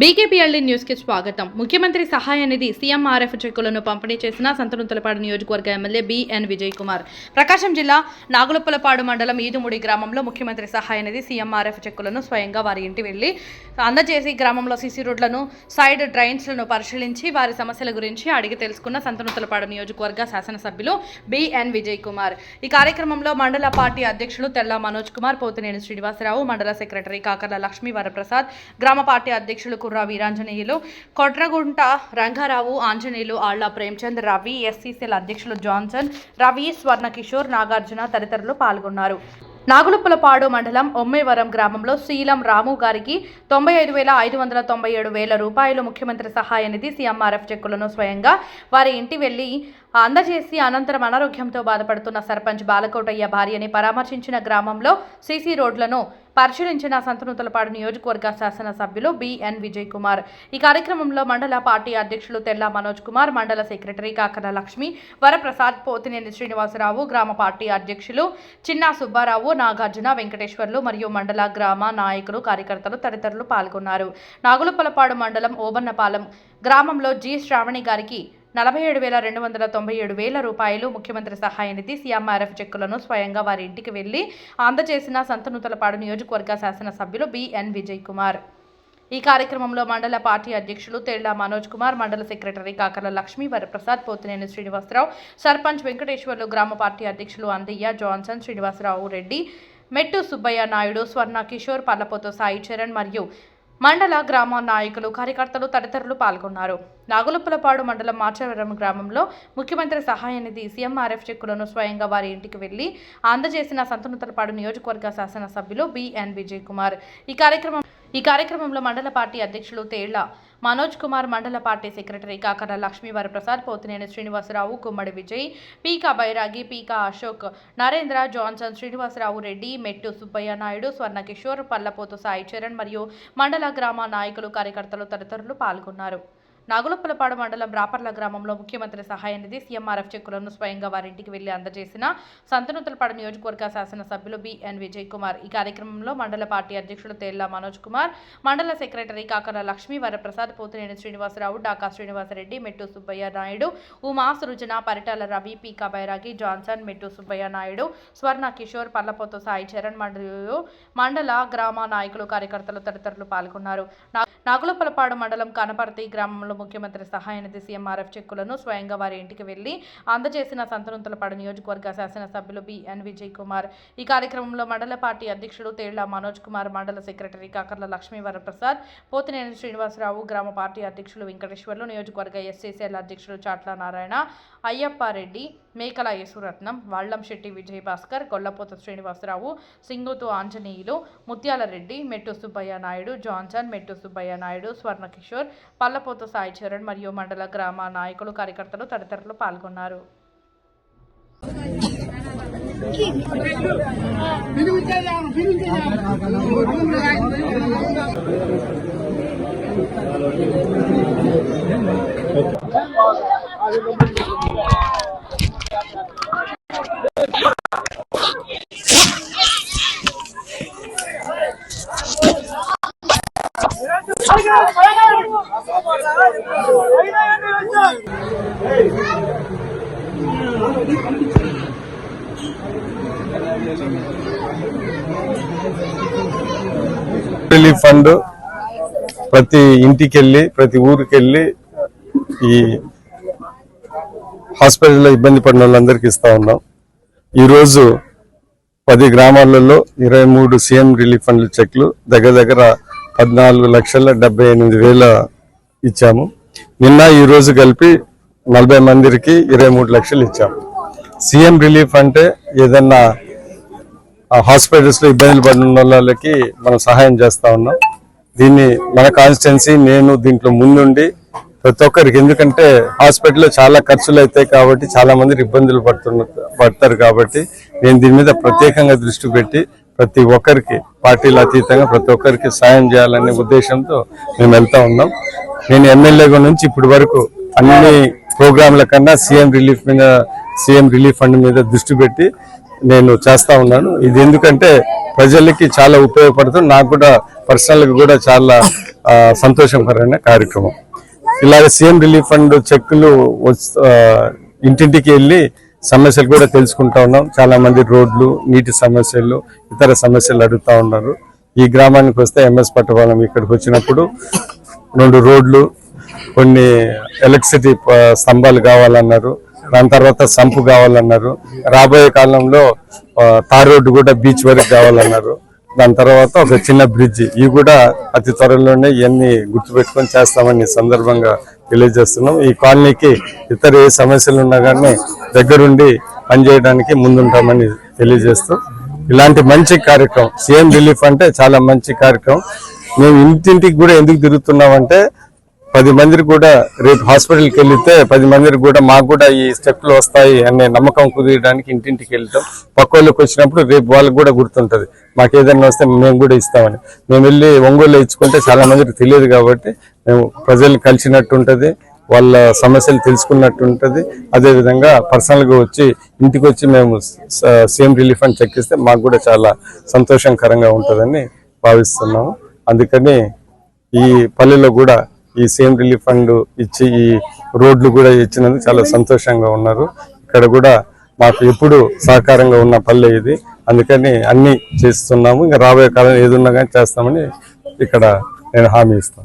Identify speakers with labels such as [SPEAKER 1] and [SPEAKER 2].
[SPEAKER 1] బీకేపీఎల్డీ న్యూస్కి స్వాగతం. ముఖ్యమంత్రి సహాయ నిధి సీఎంఆర్ఎఫ్ చెక్కులను పంపిణీ చేసిన సంతనూతలపాడు నియోజకవర్గ ఎమ్మెల్యే బిఎన్ విజయ్ కుమార్ ప్రకాశం జిల్లా నాగులప్పలపాడు మండలం ఈదుముడి గ్రామంలో ముఖ్యమంత్రి సహాయ నిధి సీఎంఆర్ఎఫ్ చెక్కులను స్వయంగా వారి ఇంటి వెళ్ళి అందజేసి గ్రామంలో సీసీ రోడ్లను సైడ్ డ్రైన్స్లను పరిశీలించి వారి సమస్యల గురించి అడిగి తెలుసుకున్న సంతనుతులపాడు నియోజకవర్గ శాసనసభ్యులు బిఎన్ విజయ్ కుమార్ ఈ కార్యక్రమంలో మండల పార్టీ అధ్యక్షులు తెల్ల మనోజ్ కుమార్ పోతినేని శ్రీనివాసరావు మండల సెక్రటరీ కాకర్ల లక్ష్మీ వరప్రసాద్ గ్రామ పార్టీ అధ్యక్షులు కుర్ర వీరాంజనేయులు కొట్రగుంట రంగారావు ఆంజనేయులు ఆళ్ళ ప్రేమ్చంద్ రవి ఎస్సీసీల అధ్యక్షులు జాన్సన్ రవి స్వర్ణ కిషోర్ నాగార్జున తదితరులు పాల్గొన్నారు. నాగులుప్పలపాడు మండలం ఒమ్మేవరం గ్రామంలో శీలం రాము గారికి తొంభై ఐదు వేల ఐదు వందల తొంభై ఏడు వేల రూపాయలు ముఖ్యమంత్రి సహాయ నిధి సీఎంఆర్ఎఫ్ చెక్కులను స్వయంగా వారి ఇంటి వెళ్ళి అందజేసి అనంతరం అనారోగ్యంతో బాధపడుతున్న సర్పంచ్ బాలకోటయ్య భార్యని పరామర్శించిన గ్రామంలో సీసీ రోడ్లను పరిశీలించిన సంతనూతలపాడు నియోజకవర్గ శాసనసభ్యులు బిఎన్ విజయ్ కుమార్ ఈ కార్యక్రమంలో మండల పార్టీ అధ్యక్షులు తెల్ల మనోజ్ కుమార్ మండల సెక్రటరీ కాకర లక్ష్మి వరప్రసాద్ పోతినేని శ్రీనివాసరావు గ్రామ పార్టీ అధ్యక్షులు చిన్నా సుబ్బారావు నాగార్జున వెంకటేశ్వర్లు మరియు మండల గ్రామ నాయకులు కార్యకర్తలు తదితరులు పాల్గొన్నారు. నాగులపలపాడు మండలం ఓబన్నపాలెం గ్రామంలో జి. శ్రావణి గారికి నలభై ఏడు వేల రెండు వందల తొంభై ఏడు వేల రూపాయలు ముఖ్యమంత్రి సహాయ నిధి సీఎంఆర్ఎఫ్ చెక్కులను స్వయంగా వారి ఇంటికి వెళ్ళి అందజేసిన సంతనూతలపాడు నియోజకవర్గ శాసనసభ్యులు బిఎన్ విజయ్ కుమార్ ఈ కార్యక్రమంలో మండల పార్టీ అధ్యక్షులు తేళ్ళ మనోజ్ కుమార్ మండల సెక్రటరీ కాకర్ల లక్ష్మీ వరప్రసాద్ పోతినేని శ్రీనివాసరావు సర్పంచ్ వెంకటేశ్వర్లు గ్రామ పార్టీ అధ్యక్షులు అందయ్య జాన్సన్ శ్రీనివాసరావు రెడ్డి మెట్టు సుబ్బయ్య నాయుడు స్వర్ణ కిషోర్ పల్లపోతో సాయి చరణ్ మరియు మండల గ్రామ నాయకులు కార్యకర్తలు తదితరులు పాల్గొన్నారు. నాగులప్పలపాడు మండలం మాచవరం గ్రామంలో ముఖ్యమంత్రి సహాయ నిధి సీఎంఆర్ఎఫ్ చెక్కులను స్వయంగా వారి ఇంటికి వెళ్ళి అందజేసిన సంతనుతలపాడు నియోజకవర్గ శాసనసభ్యులు బిఎన్ విజయ్ కుమార్. ఈ కార్యక్రమం ఈ కార్యక్రమంలో మండల పార్టీ అధ్యక్షులు తేళ్ళ మనోజ్ కుమార్ మండల పార్టీ సెక్రటరీ కాకర లక్ష్మీవారి ప్రసాద్ పోతినేని శ్రీనివాసరావు కుమ్మడి విజయ్ పీకా బైరాగి పీకా అశోక్ నరేంద్ర జాన్సన్ శ్రీనివాసరావు రెడ్డి మెట్టు సుబ్బయ్య నాయుడు స్వర్ణ కిషోర్ పల్లపోతు సాయి చరణ్ మరియు మండల గ్రామ నాయకులు కార్యకర్తలు తదితరులు పాల్గొన్నారు. నాగులప్పలపాడు మండలం రాపర్ల గ్రామంలో ముఖ్యమంత్రి సహాయ నిధి సీఎంఆర్ఎఫ్ చెక్కులను స్వయంగా వారింటికి వెళ్ళి అందజేసిన సంతనూతలపాడు నియోజకవర్గ శాసనసభ్యులు బిఎన్ విజయ్ కుమార్ ఈ కార్యక్రమంలో మండల పార్టీ అధ్యక్షులు తేళ్ళ మనోజ్ కుమార్ మండల సెక్రటరీ కాకర లక్ష్మీ వరప్రసాద్ పోతినేని శ్రీనివాసరావు డాకా శ్రీనివాసరెడ్డి మెట్టు సుబ్బయ్య నాయుడు ఉమా సృజన పరిటాల రవి పీకా బైరాగి జాన్సన్ మెట్టు సుబ్బయ్య నాయుడు స్వర్ణ కిషోర్ పల్లపోతు సాయి చరణ్ మండలి మండల గ్రామ నాయకులు కార్యకర్తలు తదితరులు పాల్గొన్నారు. నా- నాగులపలపాడు మండలం కనపర్తి గ్రామంలో ముఖ్యమంత్రి సహాయనిధి సీఎంఆర్ఎఫ్ చెక్కులను స్వయంగా వారి ఇంటికి వెళ్ళి అందజేసిన సంతనూతలపాడు నియోజకవర్గ శాసనసభ్యులు బిఎన్ విజయ్ కుమార్. ఈ కార్యక్రమంలో మండల పార్టీ అధ్యక్షుడు తేళ్ళ మనోజ్ కుమార్ మండల సెక్రటరీ కాకర్ల లక్ష్మీ ప్రసాద్ పోతినేని శ్రీనివాసరావు గ్రామ పార్టీ అధ్యక్షులు వెంకటేశ్వర్లు నియోజకవర్గ ఎస్సీసీఎల్ అధ్యక్షులు చాట్ల నారాయణ అయ్యప్పారెడ్డి మేకల యేసురత్నం వాళ్ళం శెట్టి విజయ్ భాస్కర్ కొల్లపోత శ్రీనివాసరావు సింగుతు ఆంజనేయులు ముత్యాలరెడ్డి మెట్టు సుబ్బయ్య నాయుడు జాన్సన్ మెట్టు సుబ్బయ్య నాయుడు స్వర్ణ కిషోర్ పల్లపోత సాయి చరణ్ మరియు మండల గ్రామ నాయకులు కార్యకర్తలు తదితరులు పాల్గొన్నారు.
[SPEAKER 2] రిలీఫ్ ఫండ్ ప్రతి ఇంటికి వెళ్ళి ప్రతి ఊరికి వెళ్ళి ఈ హాస్పిటల్లో ఇబ్బంది పడిన వాళ్ళందరికీ ఇస్తా ఉన్నాం. ఈరోజు పది గ్రామాలలో ఇరవై మూడు సీఎం రిలీఫ్ ఫండ్ చెక్లు దగ్గర దగ్గర పద్నాలుగు లక్షల డెబ్బై ఎనిమిది వేల ఇచ్చాము. నిన్న ఈరోజు కలిపి నలభై మందికి ఇరవై మూడు లక్షలు ఇచ్చాము. సీఎం రిలీఫ్ అంటే ఏదన్నా హాస్పిటల్స్లో ఇబ్బందులు పడిన వాళ్ళకి మనం సహాయం చేస్తూ ఉన్నాం. దీన్ని మన కాన్స్టిట్యున్సీ నేను దీంట్లో ముందుండి ప్రతి ఒక్కరికి ఎందుకంటే హాస్పిటల్లో చాలా ఖర్చులు అవుతాయి కాబట్టి చాలా మంది ఇబ్బందులు పడుతున్న పడతారు కాబట్టి నేను దీని మీద ప్రత్యేకంగా దృష్టి పెట్టి ప్రతి ఒక్కరికి పార్టీల అతీతంగా ప్రతి ఒక్కరికి సాయం చేయాలనే ఉద్దేశంతో మేము వెళ్తా ఉన్నాం. నేను ఎమ్మెల్యేగా నుంచి ఇప్పటి వరకు అన్ని ప్రోగ్రాంల కన్నా సీఎం రిలీఫ్ మీద సీఎం రిలీఫ్ ఫండ్ మీద దృష్టి పెట్టి నేను చేస్తా ఉన్నాను. ఇది ఎందుకంటే ప్రజలకి చాలా ఉపయోగపడుతుంది. నాకు కూడా పర్సనల్గా కూడా చాలా సంతోషకరమైన కార్యక్రమం. ఇలాగ సీఎం రిలీఫ్ ఫండ్ చెక్కులు ఇంటింటికి వెళ్ళి సమస్యలు కూడా తెలుసుకుంటా ఉన్నాం. చాలామంది రోడ్లు నీటి సమస్యలు ఇతర సమస్యలు అడుగుతా ఉన్నారు. ఈ గ్రామానికి వస్తే ఎంఎస్ పట్టపాలెం ఇక్కడికి వచ్చినప్పుడు రెండు రోడ్లు కొన్ని ఎలక్ట్రిసిటీ స్తంభాలు కావాలన్నారు. దాని తర్వాత సంపు కావాలన్నారు. రాబోయే కాలంలో తార్ రోడ్డు కూడా బీచ్ వరకు కావాలన్నారు. దాని తర్వాత ఒక చిన్న బ్రిడ్జ్. ఇవి కూడా అతి త్వరలోనే ఇవన్నీ గుర్తుపెట్టుకొని చేస్తామని సందర్భంగా తెలియజేస్తున్నాం. ఈ కాలనీకి ఇతర ఏ సమస్యలు ఉన్నా కానీ దగ్గరుండి పనిచేయడానికి ముందుంటామని తెలియజేస్తూ ఇలాంటి మంచి కార్యక్రమం సీఎం రిలీఫ్ అంటే చాలా మంచి కార్యక్రమం. మేము ఇంటింటికి కూడా ఎందుకు తిరుగుతున్నామంటే పది మందికి కూడా రేపు హాస్పిటల్కి వెళ్తే పది మందికి కూడా మాకు కూడా ఈ స్టెప్లు వస్తాయి అనే నమ్మకం కుదిరడానికి ఇంటింటికి వెళ్తాం. పక్క వచ్చినప్పుడు రేపు వాళ్ళకి కూడా గుర్తుంటుంది. మాకు ఏదైనా వస్తే మేము కూడా ఇస్తామని. మేము వెళ్ళి ఒంగోలు ఇచ్చుకుంటే చాలా మందికి తెలియదు కాబట్టి మేము ప్రజల్ని కలిసినట్టుంటుంది వాళ్ళ సమస్యలు తెలుసుకున్నట్టు ఉంటుంది అదే విధంగా వచ్చి ఇంటికి వచ్చి మేము సేమ్ రిలీఫ్ అని చెక్కిస్తే మాకు కూడా చాలా సంతోషకరంగా ఉంటుందని భావిస్తున్నాము. అందుకని ఈ పల్లెలో కూడా ఈ సేమ్ రిలీఫ్ ఫండ్ ఇచ్చి ఈ రోడ్లు కూడా ఇచ్చినందుకు చాలా సంతోషంగా ఉన్నారు. ఇక్కడ కూడా మాకు ఎప్పుడు సహకారంగా ఉన్న పల్లె ఇది. అందుకని అన్ని చేస్తున్నాము. ఇంకా రాబోయే కాలం ఏదున్నా కానీ చేస్తామని ఇక్కడ నేను హామీ ఇస్తాను.